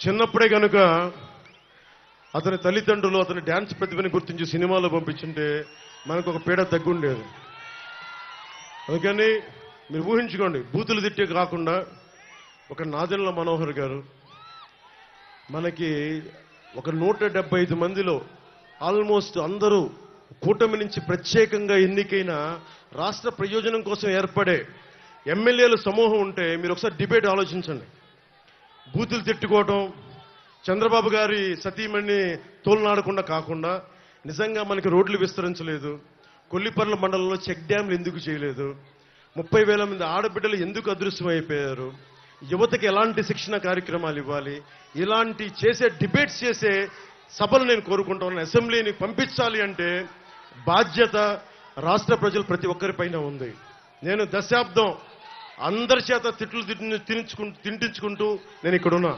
చిన్నప్పుడే కనుక అతని తల్లిదండ్రులు అతని డ్యాన్స్ ప్రతిభని గుర్తించి సినిమాలో పంపించుంటే మనకు ఒక పీడ తగ్గుండేది. అందుకని మీరు ఊహించుకోండి బూతులు తిట్టే కాకుండా ఒక నాదెండ్ల మనోహర్ గారు మనకి ఒక నూట డెబ్బై ఐదు మందిలో ఆల్మోస్ట్ అందరూ కూటమి నుంచి ప్రత్యేకంగా ఎన్నికైన రాష్ట్ర ప్రయోజనం కోసం ఏర్పడే ఎమ్మెల్యేల సమూహం ఉంటే మీరు ఒకసారి డిబేట్ ఆలోచించండి. బూతులు తిట్టుకోవటం చంద్రబాబు గారి సతీమణి తోలునాడకుండా కాకుండా నిజంగా మనకి రోడ్లు విస్తరించలేదు కొల్లిపర్ల మండలంలో చెక్ డ్యాంలు ఎందుకు చేయలేదు ముప్పై వేల మంది ఆడబిడ్డలు ఎందుకు అదృశ్యమైపోయారు యువతకి ఎలాంటి శిక్షణ కార్యక్రమాలు ఇవ్వాలి ఇలాంటి చేసే డిబేట్స్ చేసే సభలు నేను కోరుకుంటాను అసెంబ్లీని పంపించాలి అంటే బాధ్యత రాష్ట్ర ప్రజలు ప్రతి ఒక్కరిపైన ఉంది. నేను దశాబ్దం అందరి చేత తిట్లు తిట్టించుకుంటూ తింటించుకుంటూ నేను ఇక్కడున్నా.